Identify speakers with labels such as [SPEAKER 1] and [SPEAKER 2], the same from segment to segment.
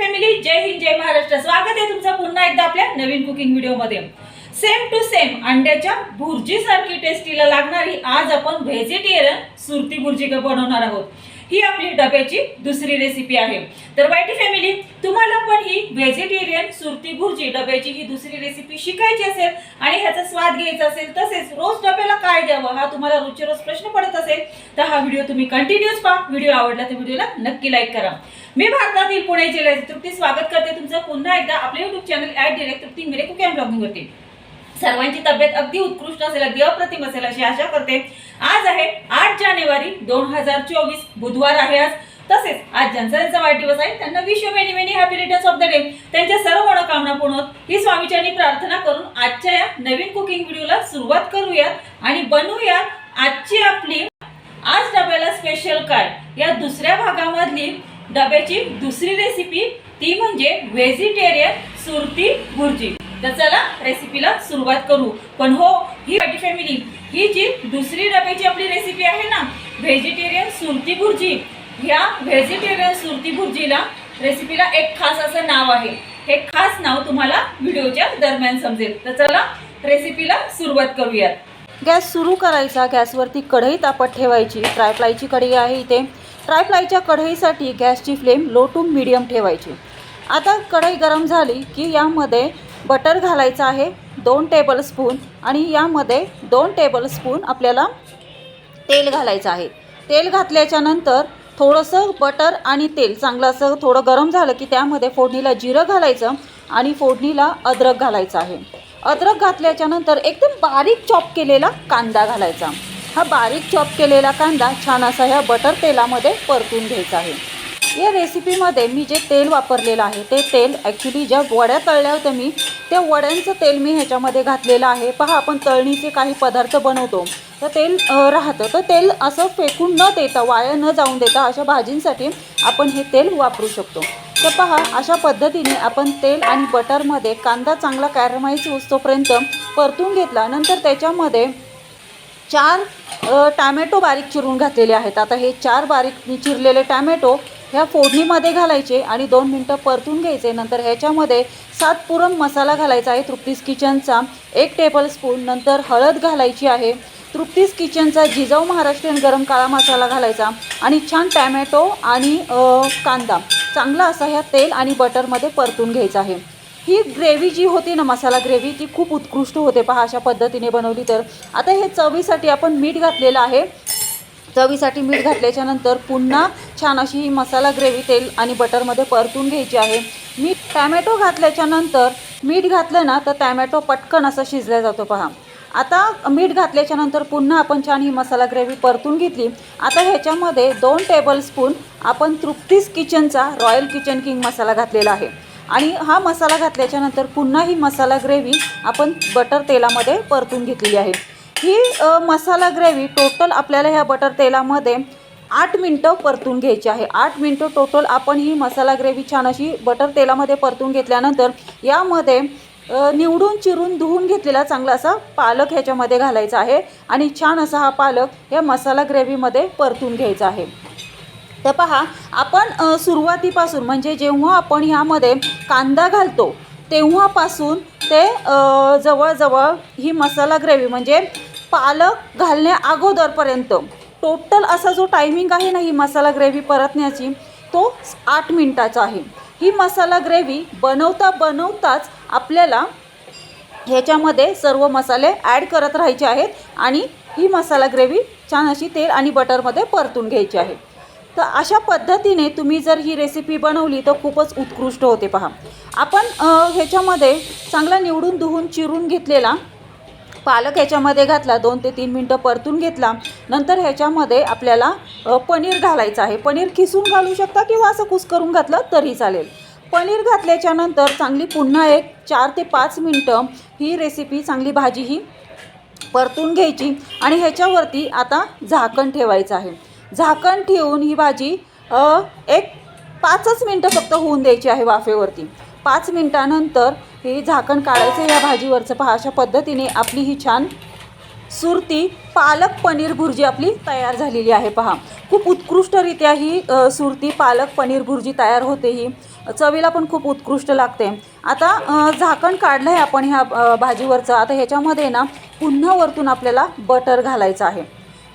[SPEAKER 1] Family जय हिंद जय महाराष्ट्र. स्वागत आहे तुमचं पुन्हा एकदा आपल्या नवीन कुकिंग व्हिडिओमध्ये सेम टू सेम अंड्याच्या भुर्जीसारखी टेस्टीला लागणारी आज आपण व्हेजिटेरियन सुरती भुर्जी बनवणार आहोत. ही आपली डब्याची दुसरी रेसिपी आहे. तर वाईटी फॅमिली तुम्हाला पण ही व्हेजिटेरियन सुरती भुर्जी डब्याची ही दुसरी रेसिपी शिकायची असेल आणि ह्याचा स्वाद घ्यायचा असेल तसेच रोज डब्याला काय द्यावं हा तुम्हाला रोजचे रोज प्रश्न पडत असेल तर हा व्हिडिओ तुम्ही कंटिन्यूस पहा. व्हिडिओ आवडला तर व्हिडिओला नक्की लाईक करा. मी भारतातील पुणे जिल्ह्याचे तृप्ती स्वागत करते. तुमचं पुन्हा एकदा आपल्या YouTube channel at direct Trupti मेरे कुक ब्लॉगिंग होते सर्वांची तब्येत अगदी उत्कृष्ट असेल अगदी अप्रतिम असेल अशी आशा करते. आज आहे आठ जानेवारी दोन हजार चोवीस. बुधवार आहे आज. तसेच आज ज्यांचा त्यांचा वाढदिवस आहे. त्यांना wish many many happy returns of the day. त्यांच्या सर्व मनोकामना पूर्ण होत. ही स्वामीच्यांनी प्रार्थना करून आजच्या या नवीन कुकिंग व्हिडिओला सुरुवात करूयात आणि बनवूयात आजची आपली आज डब्याला स्पेशल काय? या दुसऱ्या भागामधली डब्याची दुसरी रेसिपी ती म्हणजे व्हेजिटेरियन सुरती भुर्जी. तर चला रेसिपीला सुरुवात करू. पण हो ही माझी फॅमिली ही जी दुसरी डब्याची आपली रेसिपी आहे ना व्हेजिटेरियन सुरती भुर्जी ह्या व्हेजिटेरियन सुरती भुर्जीला रेसिपीला एक खास असं नाव आहे. हे खास नाव तुम्हाला व्हिडिओच्या दरम्यान समजेल. तर चला रेसिपीला सुरुवात करूयात.
[SPEAKER 2] गॅस सुरू करायचा. गॅसवरती कढई तापत ठेवायची. ट्रायफ्लायची कढई आहे इथे. ट्रायफ्लायच्या कढईसाठी गॅसची फ्लेम लो टू मिडियम ठेवायची. आता कढई गरम झाली की यामध्ये बटर घालायचं आहे दोन टेबलस्पून आणि यामध्ये दोन टेबलस्पून आपल्याला तेल घालायचं आहे. तेल घातल्याच्यानंतर थोडंसं बटर आणि तेल चांगलं असं थोडं गरम झालं की त्यामध्ये फोडणीला जिरं घालायचं आणि फोडणीला अद्रक घालायचं आहे. अद्रक घातल्याच्यानंतर एकदम बारीक चॉप केलेला कांदा घालायचा. हा बारीक चॉप केलेला कांदा छान असा ह्या बटर तेलामध्ये परतून घ्यायचा आहे. या रेसिपीमध्ये मी जे तेल वापरलेलं आहे ते तेल ॲक्च्युली ज्या वड्या तळल्या होत्या मी त्या वड्यांचं तेल मी ह्याच्यामध्ये घातलेलं आहे. पहा आपण तळणीचे काही पदार्थ बनवतो. तर तेल राहतं. तर तेल असं फेकून न देता वाया न जाऊन देता अशा भाजींसाठी आपण हे तेल वापरू शकतो. तर पहा अशा पद्धतीने आपण तेल आणि बटरमध्ये कांदा चांगला कॅरमाईज होतोपर्यंत परतून घेतला. नंतर त्याच्यामध्ये चार टॅमॅटो बारीक चिरून घातलेले आहेत. आता हे चार बारीक चिरलेले टॅमॅटो ह्या फोडणीमध्ये घालायचे आणि दोन मिनटं परतून घ्यायचे. नंतर ह्याच्यामध्ये सातपुरम मसाला घालायचा आहे. तृप्तीस किचनचा एक टेबलस्पून नंतर हळद घालायची आहे. तृप्तीस किचनचा जिजाऊ महाराष्ट्रीयन गरम काळा मसाला घालायचा आणि छान टॅमॅटो आणि कांदा. चांगला असा ह्या तेल आणि बटरमध्ये परतून घ्यायचा आहे. ही ग्रेव्ही जी होती ना मसाला ग्रेव्ही ती खूप उत्कृष्ट होते. पहा अशा पद्धतीने बनवली तर. आता हे चवीसाठी आपण मीठ घातलेलं आहे. चवीसाठी मीठ घातल्याच्या नंतर पुन्हा छान अशी ही मसाला ग्रेव्ही तेल आणि बटरमध्ये परतून घ्यायची आहे. मीठ टॅमॅटो घातल्याच्या नंतर मीठ घातलं ना तर टॅमॅटो पटकन असं शिजला जातो पहा. आता मीठ घातल्याच्या नंतर पुन्हा आपण छान ही मसाला ग्रेव्ही परतून घेतली. आता ह्याच्यामध्ये दोन टेबलस्पून आपण तृप्तीस किचनचा रॉयल किचन किंग मसाला घातलेला आहे. आणि हा मसाला घातल्याच्या नंतर पुन्हा ही मसाला ग्रेव्ही आपण बटर तेलामध्ये परतून घेतलेली आहे. ही मसाला ग्रेव्ही टोटल आपल्याला ह्या बटर तेलामध्ये आठ मिनटं परतून घ्यायची आहे. आठ मिनटं टोटल आपण ही मसाला ग्रेव्ही छान अशी बटर तेलामध्ये परतून घेतल्यानंतर यामध्ये निवडून चिरून धुवून घेतलेला चांगला असा पालक ह्याच्यामध्ये घालायचा आहे आणि छान असा हा पालक या मसाला ग्रेव्हीमध्ये परतून घ्यायचा आहे. तर पहा आपण सुरुवातीपासून म्हणजे जेव्हा आपण ह्यामध्ये कांदा घालतो तेव्हापासून ते जवळजवळ ही मसाला ग्रेव्ही म्हणजे पालक घालण्या अगोदरपर्यंत. टोटल असा जो टायमिंग आहे ना ही मसाला ग्रेव्ही परतण्याची तो आठ मिनटाचा आहे. ही मसाला ग्रेव्ही बनवता बनवताच आपल्याला ह्याच्यामध्ये सर्व मसाले ॲड करत राहायचे आहेत आणि ही मसाला ग्रेव्ही छान अशी तेल आणि बटरमध्ये परतून घ्यायची आहे. तर अशा पद्धतीने तुम्ही जर ही रेसिपी बनवली तर खूपच उत्कृष्ट होते पहा. आपण ह्याच्यामध्ये चांगला निवडून धुवून चिरून घेतलेला पालक ह्याच्यामध्ये घातला दोन ते तीन मिनटं परतून घेतला. नंतर ह्याच्यामध्ये आपल्याला पनीर घालायचं आहे. पनीर खिसून घालू शकता किंवा असं कुस करून घातलं तरी चालेल. पनीर घातल्याच्या नंतर चांगली पुन्हा एक चार ते पाच मिनटं ही रेसिपी चांगली भाजी ही परतून घ्यायची आणि ह्याच्यावरती आता झाकण ठेवायचं आहे. झाकण ठेवून ही भाजी एक पाचच मिनटं फक्त होऊन द्यायची आहे वाफेवरती. पाच मिनटानंतर हे झाकण काढायचं या भाजीवरचं पहा अशा पद्धतीने आपली ही छान सुरती पालक पनीर भुर्जी आपली तयार झालेली आहे पहा. खूप उत्कृष्टरित्या ही सुरती पालक पनीर भुर्जी तयार होते ही. चवीला पण खूप उत्कृष्ट लागते. आता झाकण काढलं आहे आपण ह्या भाजीवरचं. आता ह्याच्यामध्ये ना पुन्हा वरतून आपल्याला बटर घालायचं आहे.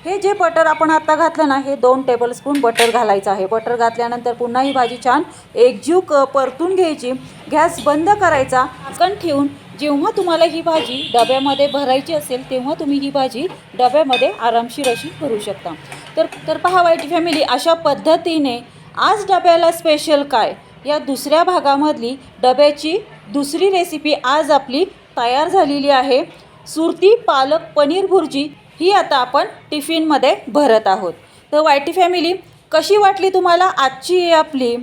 [SPEAKER 2] हे जे बटर आपण आता घातलं ना हे दोन टेबलस्पून बटर घालायचं आहे. बटर घातल्यानंतर पुन्हा ही भाजी छान एकजीव क परतून घ्यायची. गॅस बंद करायचा. झाकण ठेवून जेव्हा तुम्हाला ही भाजी डब्यामध्ये भरायची असेल तेव्हा तुम्ही ही भाजी डब्यामध्ये आरामशीर अशी भरू शकता. तर तर पहा वाईट फॅमिली अशा पद्धतीने आज डब्याला स्पेशल काय? या दुसऱ्या भागामधली डब्याची दुसरी रेसिपी आज आपली तयार झालेली आहे. सुरती पालक पनीर भुर्जी. ही आता आपण टिफिनमध्ये भरत आहोत. तर वायटी फॅमिली कशी वाटली तुम्हाला आजची आपली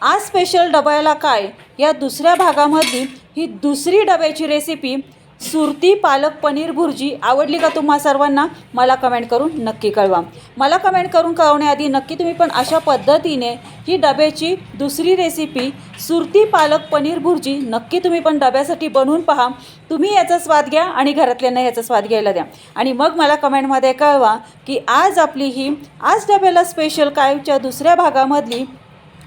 [SPEAKER 2] आज स्पेशल डब्याला काय या दुसऱ्या भागामधली ही दुसरी डब्याची रेसिपी सुरती पालक पनीर भुर्जी आवडली का तुम्हा सर्वांना? मला कमेंट करून नक्की कळवा. मला कमेंट करून कळवण्याआधी नक्की तुम्ही पण अशा पद्धतीने ही डब्याची दुसरी रेसिपी सुरती पालक पनीर भुर्जी नक्की तुम्ही पण डब्यासाठी बनवून पहा. तुम्ही याचा स्वाद घ्या आणि घरातल्यांना याचा स्वाद घ्यायला द्या. आणि मग मला कमेंटमध्ये कळवा की आज आपली ही आज डब्याला स्पेशल कायच्या दुसऱ्या भागामधली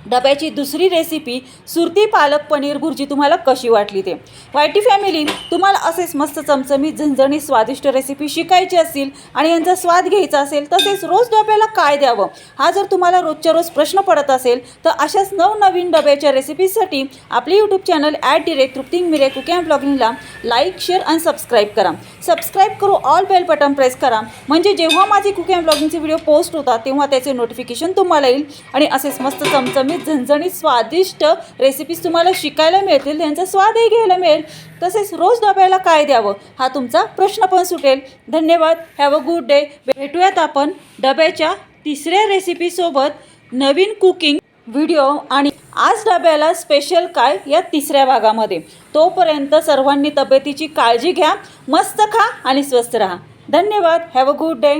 [SPEAKER 2] डब्याची दुसरी रेसिपी सुरती पालक पनीर भुर्जी तुम्हाला कशी वाटली ते? वायटी फॅमिली तुम्हाला असेच मस्त चमचमीत झणझणीत स्वादिष्ट रेसिपी शिकायची असतील आणि यांचा स्वाद घ्यायचा असेल तसेच रोज डब्याला काय द्यावं? हा जर तुम्हाला रोजच्या रोज प्रश्न पडत असेल तर अशाच नवनवीन डब्याच्या रेसिपीजसाठी आपले यूट्यूब चॅनल ॲट डिरेक्ट तृप्तिंग मिरे कुकिंग ब्लॉगिंगला लाईक शेअर आणि सबस्क्राईब करा. सबस्क्राईब करू ऑल बेल बटन प्रेस करा. म्हणजे जेव्हा माझी कुकिंग ब्लॉगिंगचे व्हिडिओ पोस्ट होतात तेव्हा त्याचे नोटिफिकेशन तुम्हाला येईल. आणि असेच मस्त चमचमीत झणझणीत स्वादिष्ट रेसिपीज तुम्हाला शिकायला मिळतील त्यांचा स्वादही घ्यायला मिळेल. तसेच रोज डब्याला काय द्यावं हा तुमचा प्रश्न पण सुटेल. धन्यवाद. हॅव अ गुड डे भेटूयात आपण डब्याच्या तिसऱ्या रेसिपीसोबत नवीन कुकिंग व्हिडिओ आणि आज डब्याला स्पेशल काय या तिसऱ्या भागामध्ये. तोपर्यंत सर्वांनी तब्येतीची काळजी घ्या मस्त खा आणि स्वस्त राहा. धन्यवाद. Have a good day